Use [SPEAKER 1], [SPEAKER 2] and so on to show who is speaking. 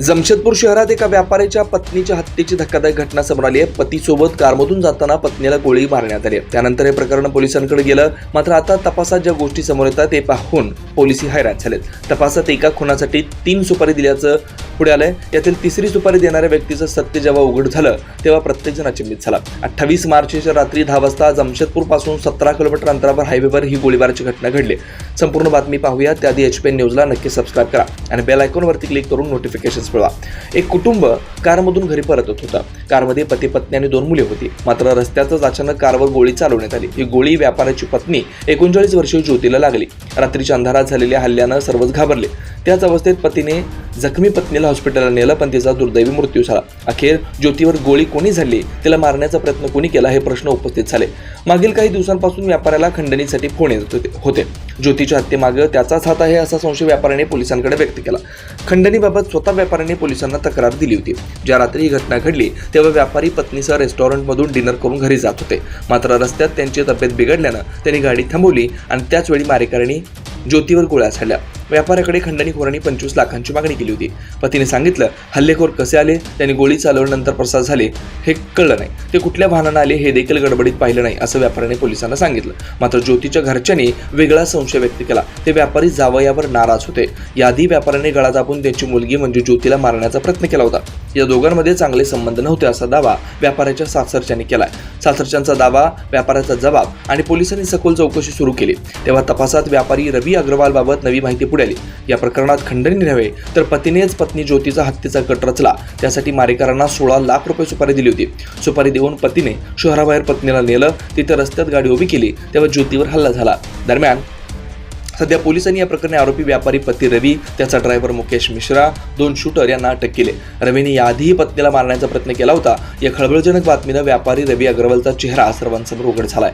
[SPEAKER 1] जमशेदपूर शहरात एका व्यापाऱ्याच्या पत्नीच्या हत्येची धक्कादायक घटना समोर आली आहे. पतीसोबत कारमधून जाताना पत्नीला गोळी मारण्यात आली आहे. त्यानंतर हे प्रकरण पोलिसांकडे गेलं. मात्र आता तपासात ज्या गोष्टी समोर येतात ते पाहून पोलिसही हैराण झालेत. तपासात एका खुनासाठी तीन सुपारी दिल्याचं पुढे आलंय. यातील तिसरी सुपारी देणाऱ्या व्यक्तीचं सत्य जेव्हा उघड झालं तेव्हा प्रत्येकजण अचंबित झाला. अठ्ठावीस मार्चच्या रात्री दहा वाजता जमशेदपूरपासून सतरा किलोमीटर अंतरावर हायवेवर ही गोळीबाराची घटना घडली. संपूर्ण बातमी पाहूया त्याआधी एच पी एन न्यूजला नक्की सबस्क्राईब करा आणि बेल आयकॉनवरती क्लिक करून नोटिफिकेशन्स मिळवा. एक कुटुंब कारमधून घरी परत होत होतं. कारमध्ये पती पत्नी आणि दोन मुले होती. मात्र रस्त्यातच अचानक कारवर गोळी चालवण्यात आली. ही गोळी व्यापाऱ्याची पत्नी एकोणचाळीस वर्षीय ज्योतीला लागली. रात्रीच्या अंधारात झालेल्या हल्ल्यानं सर्वच घाबरले. त्याच अवस्थेत पतीने जखमी पत्नीला हॉस्पिटलला नेलं पण तिचा दुर्दैवी मृत्यू झाला. अखेर ज्योतीवर गोळी कोणी झाली तिला मारण्याचा प्रयत्न कोणी केला? हे प्रश्न उपस्थित झाले. मागील काही दिवसांपासून व्यापाऱ्याला खंडणीसाठी फोन येत होते ज्योतीच्या हत्येमागं त्याचाच हात आहे असा संशय व्यापाऱ्याने पोलिसांकडे व्यक्त केला. खंडणीबाबत स्वतः व्यापाऱ्याने पोलिसांना तक्रार दिली होती. ज्या रात्री ही घटना घडली तेव्हा व्यापारी पत्नीसह रेस्टॉरंटमधून डिनर करून घरी जात होते. मात्र रस्त्यात त्यांची तब्येत बिघडल्यानं त्यांनी गाडी थांबवली आणि त्याचवेळी मारेकऱ्यांनी ज्योतीवर गोळ्या झाडल्या. व्यापाऱ्याकडे खंडणीखोरांनी पंचवीस लाखांची मागणी केली होती. पतीने सांगितलं हल्लेखोर कसे आले? त्यांनी गोळी चालवल्यानंतर प्रसाद झाले. हे कळलं नाही. ते कुठल्या वाहनानं आले हे देखील गडबडीत पाहिलं नाही असं व्यापाऱ्याने पोलिसांना सांगितलं. मात्र ज्योतीच्या घरच्यांनी वेगळा संशय व्यक्त केला. ते व्यापारी जावयावर नाराज होते. याआधी व्यापाऱ्याने गळा दाबून त्यांची मुलगी म्हणजे ज्योतीला मारण्याचा प्रयत्न केला होता. या दोघांमध्ये चांगले संबंध नव्हते असा दावा व्यापाऱ्याच्या सासरच्यांनी केलाय. सासरच्यांचा दावा व्यापाऱ्याचा जबाब आणि पोलिसांनी सखोल चौकशी सुरू केली. तेव्हा तपासात व्यापारी रवी अग्रवाल बाबत नवी माहिती पुढे उडाली या प्रकरणात खंडणी नव्हे तर पतीनेच पत्नी ज्योतीचा हत्येचा कट रचला. त्यासाठी मारेकरांना सोळा लाख रुपये सुपारी दिली होती. सुपारी देऊन पतीने शहराबाहेर पत्नीला नेलं तिथे रस्त्यात गाडी उभी केली तेव्हा ज्योतीवर हल्ला झाला. दरम्यान सध्या पोलिसांनी या प्रकरणी आरोपी व्यापारी पती रवी त्याचा ड्रायव्हर मुकेश मिश्रा दोन शूटर यांना अटक केले. रवीने याआधीही पत्नीला मारण्याचा प्रयत्न केला होता. या खळबळजनक बातमीनं व्यापारी रवी अग्रवालचा चेहरा सर्वांसमोर उघड झालाय.